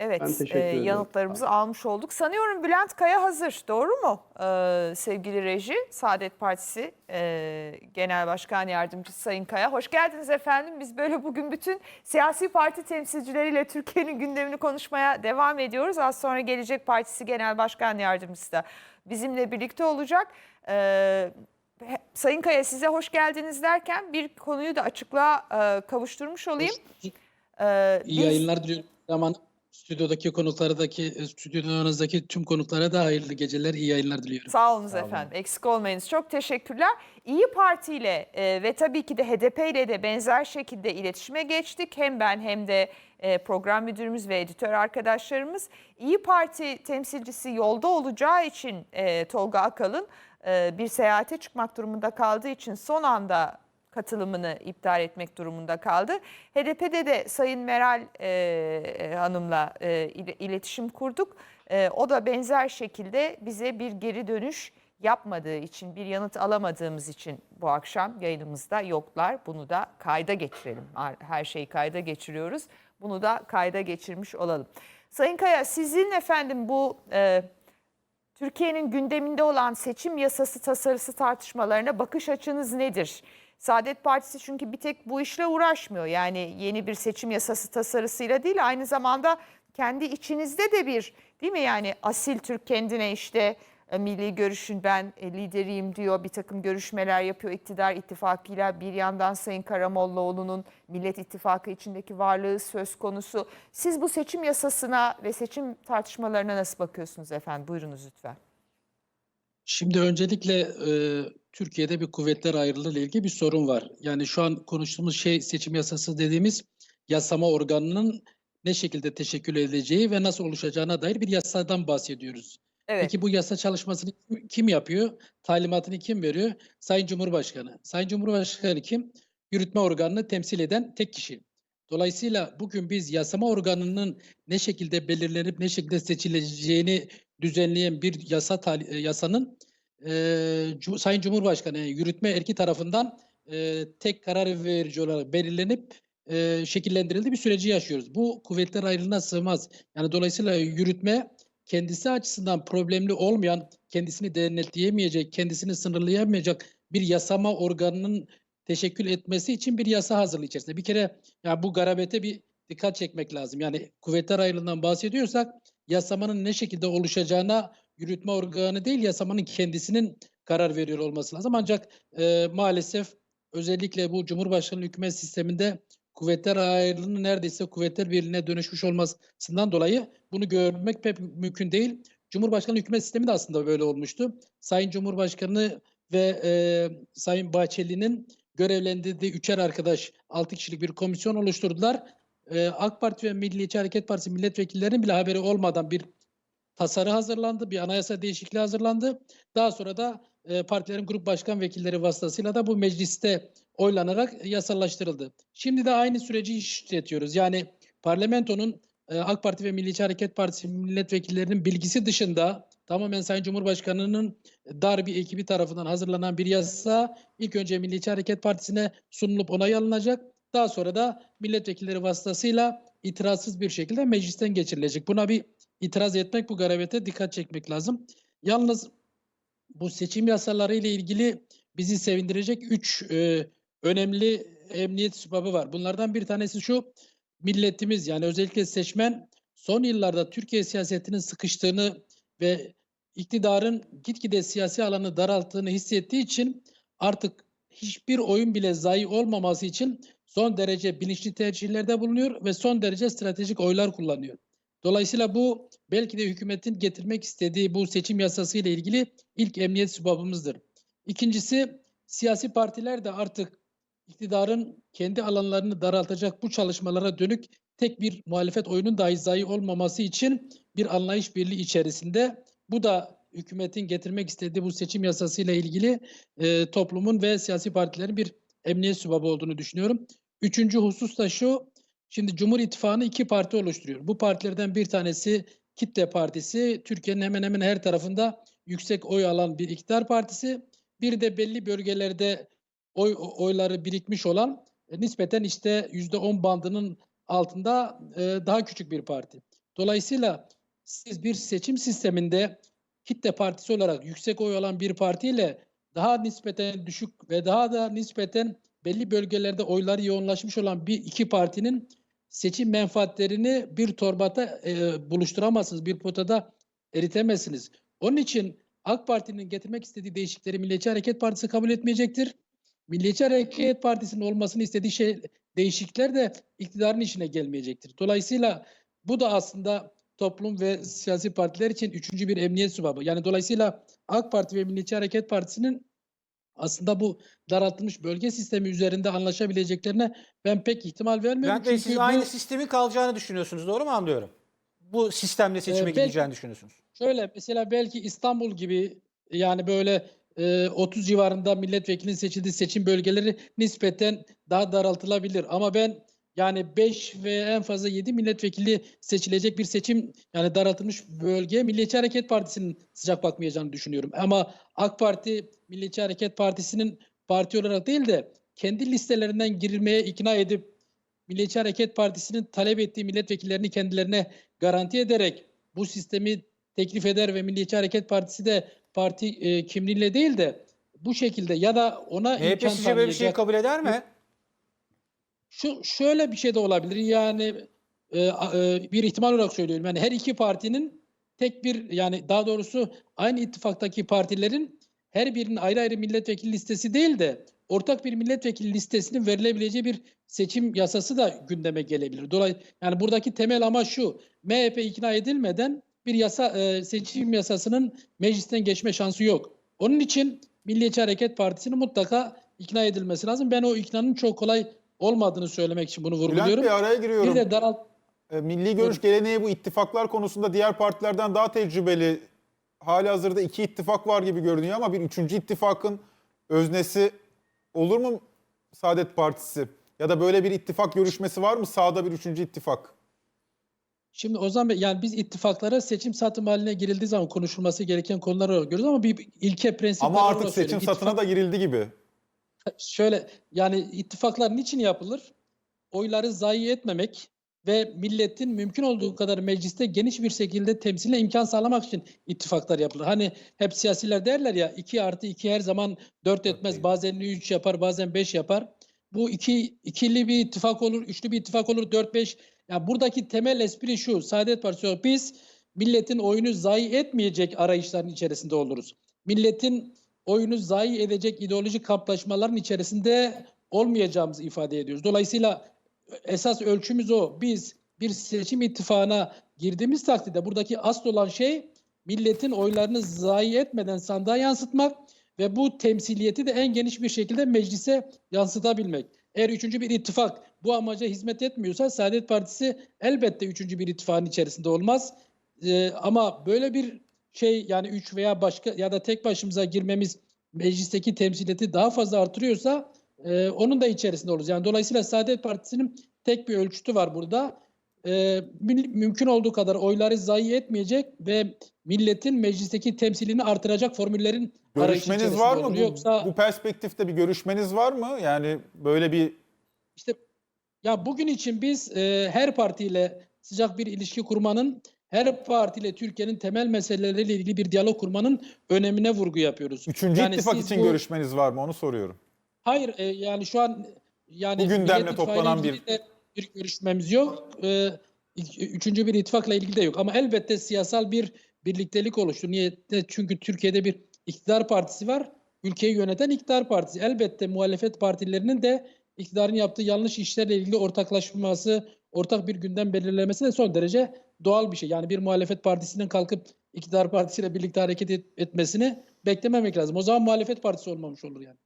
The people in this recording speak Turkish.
Evet, e, yanıtlarımızı almış olduk. Sanıyorum Bülent Kaya hazır, doğru mu Ee, sevgili reji? Saadet Partisi e, Genel Başkan Yardımcısı Sayın Kaya. Hoş geldiniz efendim. Biz böyle bugün bütün siyasi parti temsilcileriyle Türkiye'nin gündemini konuşmaya devam ediyoruz. Az sonra Gelecek Partisi Genel Başkan Yardımcısı da bizimle birlikte olacak. Ee, Sayın Kaya size hoş geldiniz derken bir konuyu da açıklığa e, kavuşturmuş olayım. Ee, İyi biz- yayınlar diliyorum. Zaman stüdyodaki konuklardaki, e, stüdyonuzdaki tüm konuklara da hayırlı geceler, iyi yayınlar diliyorum. Sağ olunuz Sağ olun. efendim. Eksik olmayınız. Çok teşekkürler. İyi Parti ile e, ve tabii ki de HDP ile de benzer şekilde iletişime geçtik. Hem ben hem de e, program müdürümüz ve editör arkadaşlarımız. İyi Parti temsilcisi yolda olacağı için e, Tolga Akalın e, bir seyahate çıkmak durumunda kaldığı için son anda katılımını iptal etmek durumunda kaldı. HDP'de de Sayın Meral e, Hanım'la e, ile- iletişim kurduk. E, o da benzer şekilde bize bir geri dönüş yapmadığı için, bir yanıt alamadığımız için bu akşam yayınımızda yoklar. Bunu da kayda geçirelim. Her şeyi kayda geçiriyoruz. Bunu da kayda geçirmiş olalım. Sayın Kaya sizin efendim bu e, Türkiye'nin gündeminde olan seçim yasası tasarısı tartışmalarına bakış açınız nedir? Saadet Partisi çünkü bir tek bu işle uğraşmıyor. Yani yeni bir seçim yasası tasarısıyla değil aynı zamanda kendi içinizde de bir değil mi yani asil Türk kendine işte e, milli görüşün ben e, lideriyim diyor bir takım görüşmeler yapıyor iktidar ittifakıyla bir yandan Sayın Karamollaoğlu'nun Millet İttifakı içindeki varlığı söz konusu. Siz bu seçim yasasına ve seçim tartışmalarına nasıl bakıyorsunuz efendim? Buyurunuz lütfen. Şimdi öncelikle e, Türkiye'de bir kuvvetler ayrılığı ile ilgili bir sorun var. Yani şu an konuştuğumuz şey seçim yasası dediğimiz yasama organının ne şekilde teşekkül edeceği ve nasıl oluşacağına dair bir yasadan bahsediyoruz. Evet. Peki bu yasa çalışmasını kim- kim yapıyor? Talimatını kim veriyor? Sayın Cumhurbaşkanı. Sayın Cumhurbaşkanı kim? Yürütme organını temsil eden tek kişi. Dolayısıyla bugün biz yasama organının ne şekilde belirlenip ne şekilde seçileceğini düzenleyen bir yasa e, yasanın e, Sayın Cumhurbaşkanı yani yürütme erki tarafından e, tek karar verici olarak belirlenip e, şekillendirildiği bir süreci yaşıyoruz. Bu kuvvetler ayrılığına sığmaz. Yani dolayısıyla yürütme kendisi açısından problemli olmayan, kendisini denetleyemeyecek, kendisini sınırlayamayacak bir yasama organının teşekkül etmesi için bir yasa hazırlığı içerisinde. Bir kere ya bu garabete bir dikkat çekmek lazım. Yani kuvvetler ayrılığından bahsediyorsak yasamanın ne şekilde oluşacağına yürütme organı değil yasamanın kendisinin karar veriyor olması lazım. Ancak e, maalesef özellikle bu Cumhurbaşkanlığı hükümet sisteminde kuvvetler ayrılığının neredeyse kuvvetler birliğine dönüşmüş olmasından dolayı bunu görmek pek mümkün değil. Cumhurbaşkanlığı hükümet sistemi de aslında böyle olmuştu. Sayın Cumhurbaşkanı ve e, Sayın Bahçeli'nin görevlendirdiği üçer arkadaş altı kişilik bir komisyon oluşturdular. E, AK Parti ve Milliyetçi Hareket Partisi milletvekillerinin bile haberi olmadan bir tasarı hazırlandı, bir anayasa değişikliği hazırlandı. Daha sonra da e, partilerin grup başkan vekilleri vasıtasıyla da bu mecliste oylanarak yasallaştırıldı. Şimdi de aynı süreci işletiyoruz. Yani parlamentonun e, AK Parti ve Milliyetçi Hareket Partisi milletvekillerinin bilgisi dışında tamamen Sayın Cumhurbaşkanı'nın dar bir ekibi tarafından hazırlanan bir yasa ilk önce Milliyetçi Hareket Partisi'ne sunulup onay alınacak. Daha sonra da milletvekilleri vasıtasıyla itirazsız bir şekilde meclisten geçirilecek. Buna bir itiraz etmek, bu garabete dikkat çekmek lazım. Yalnız bu seçim yasaları ile ilgili bizi sevindirecek üç e, önemli emniyet sübabı var. Bunlardan bir tanesi şu, milletimiz yani özellikle seçmen son yıllarda Türkiye siyasetinin sıkıştığını ve iktidarın gitgide siyasi alanı daralttığını hissettiği için artık hiçbir oyun bile zayi olmaması için son derece bilinçli tercihlerde bulunuyor ve son derece stratejik oylar kullanıyor. Dolayısıyla bu belki de hükümetin getirmek istediği bu seçim yasası ile ilgili ilk emniyet sübabımızdır. İkincisi siyasi partiler de artık iktidarın kendi alanlarını daraltacak bu çalışmalara dönük tek bir muhalefet oyunun dahi zayi olmaması için bir anlayış birliği içerisinde. Bu da hükümetin getirmek istediği bu seçim yasası ile ilgili e, toplumun ve siyasi partilerin bir emniyet sübabı olduğunu düşünüyorum. Üçüncü husus da şu, şimdi Cumhur İttifakı'nı iki parti oluşturuyor. Bu partilerden bir tanesi Kitle Partisi, Türkiye'nin hemen hemen her tarafında yüksek oy alan bir iktidar partisi. Bir de belli bölgelerde oy oyları birikmiş olan e, nispeten işte yüzde on bandının altında e, daha küçük bir parti. Dolayısıyla siz bir seçim sisteminde kitle partisi olarak yüksek oy alan bir partiyle daha nispeten düşük ve daha da nispeten belli bölgelerde oyları yoğunlaşmış olan bir iki partinin seçim menfaatlerini bir torbada e, buluşturamazsınız, bir potada eritemezsiniz. Onun için AK Parti'nin getirmek istediği değişiklikleri Milliyetçi Hareket Partisi kabul etmeyecektir. Milliyetçi Hareket Partisi'nin olmasını istediği şey değişiklikler de iktidarın işine gelmeyecektir. Dolayısıyla bu da aslında toplum ve siyasi partiler için üçüncü bir emniyet subabı. Yani dolayısıyla AK Parti ve Milliyetçi Hareket Partisi'nin aslında bu daraltılmış bölge sistemi üzerinde anlaşabileceklerine ben pek ihtimal vermiyorum. Bülent Bey siz bu- aynı sistemin kalacağını düşünüyorsunuz. Doğru mu anlıyorum? Bu sistemle seçime Ee, belki- gideceğini düşünüyorsunuz. Şöyle mesela belki İstanbul gibi yani böyle e, 30 civarında milletvekilinin seçildiği seçim bölgeleri nispeten daha daraltılabilir. Ama ben yani 5 ve en fazla 7 milletvekili seçilecek bir seçim yani daraltılmış bölgeye Milliyetçi Hareket Partisi'nin sıcak bakmayacağını düşünüyorum. Ama AK Parti Milliyetçi Hareket Partisi'nin parti olarak değil de kendi listelerinden girilmeye ikna edip Milliyetçi Hareket Partisi'nin talep ettiği milletvekillerini kendilerine garanti ederek bu sistemi teklif eder ve Milliyetçi Hareket Partisi de parti e, kimliğiyle değil de bu şekilde ya da ona MHP imkan sizce böyle bir tanıyacak- kabul eder mi? Şu şöyle bir şey de olabilir. Yani e, e, bir ihtimal olarak söylüyorum. Yani her iki partinin tek bir yani daha doğrusu aynı ittifaktaki partilerin her birinin ayrı ayrı milletvekili listesi değil de ortak bir milletvekili listesinin verilebileceği bir seçim yasası da gündeme gelebilir. Dolayısıyla yani buradaki temel ama şu. MHP ikna edilmeden bir yasa e, seçim yasasının meclisten geçme şansı yok. Onun için Milliyetçi Hareket Partisi'nin mutlaka ikna edilmesi lazım. Ben o iknanın çok kolay olmadığını söylemek için bunu Bülent vurguluyorum. Bey araya giriyorum. Bir de daralt E, Milli görüş geleneği bu ittifaklar konusunda diğer partilerden daha tecrübeli. Hali hazırda iki ittifak var gibi görünüyor ama bir üçüncü ittifakın öznesi olur mu Saadet Partisi? Ya da böyle bir ittifak görüşmesi var mı sağda bir üçüncü ittifak? Şimdi o zaman yani biz ittifaklara seçim satım haline girildiği zaman konuşulması gereken konular olarak görüyoruz ama bir ilke prensip Ama artık söyleyeyim. seçim satına da girildi gibi. Şöyle yani ittifaklar niçin yapılır? Oyları zayi etmemek ve milletin mümkün olduğu kadar mecliste geniş bir şekilde temsiline imkan sağlamak için ittifaklar yapılır. Hani hep siyasiler derler ya 2 artı 2 her zaman 4 etmez. Bazen 3 yapar bazen 5 yapar. Bu iki, ikili bir ittifak olur, üçlü bir ittifak olur, 4-5. Ya buradaki temel espri şu. Saadet Partisi biz milletin oyunu zayi etmeyecek arayışların içerisinde oluruz. Milletin oyunu zayi edecek ideolojik kamplaşmaların içerisinde olmayacağımızı ifade ediyoruz. Dolayısıyla esas ölçümüz o. Biz bir seçim ittifakına girdiğimiz takdirde buradaki asıl olan şey milletin oylarını zayi etmeden sandığa yansıtmak ve bu temsiliyeti de en geniş bir şekilde meclise yansıtabilmek. Eğer üçüncü bir ittifak bu amaca hizmet etmiyorsa Saadet Partisi elbette üçüncü bir ittifakın içerisinde olmaz. Ee, ama böyle bir şey yani üç veya başka ya da tek başımıza girmemiz meclisteki temsiliyeti daha fazla artırıyorsa e, onun da içerisinde oluruz. Yani dolayısıyla Saadet Partisi'nin tek bir ölçütü var burada. E, mü- mümkün olduğu kadar oyları zayi etmeyecek ve milletin meclisteki temsilini artıracak formüllerin Görüşmeniz var mı? olur. Bu, Yoksa bu perspektifte bir görüşmeniz var mı? Yani böyle bir İşte ya bugün için biz e, her partiyle sıcak bir ilişki kurmanın, her partiyle Türkiye'nin temel meseleleriyle ilgili bir diyalog kurmanın önemine vurgu yapıyoruz. üçüncü Yani ittifak için bu- görüşmeniz var mı? Onu soruyorum. Hayır e, yani şu an yani Bu gündemle toplanan bir- bir görüşmemiz yok. E, üçüncü bir ittifakla ilgili de yok. Ama elbette siyasal bir birliktelik oluştu. Niye? Çünkü Türkiye'de bir iktidar partisi var. Ülkeyi yöneten iktidar partisi. Elbette muhalefet partilerinin de iktidarın yaptığı yanlış işlerle ilgili ortaklaşması, ortak bir gündem belirlemesi de son derece doğal bir şey. Yani bir muhalefet partisinin kalkıp iktidar partisiyle birlikte hareket et- etmesini beklememek lazım. O zaman muhalefet partisi olmamış olur yani.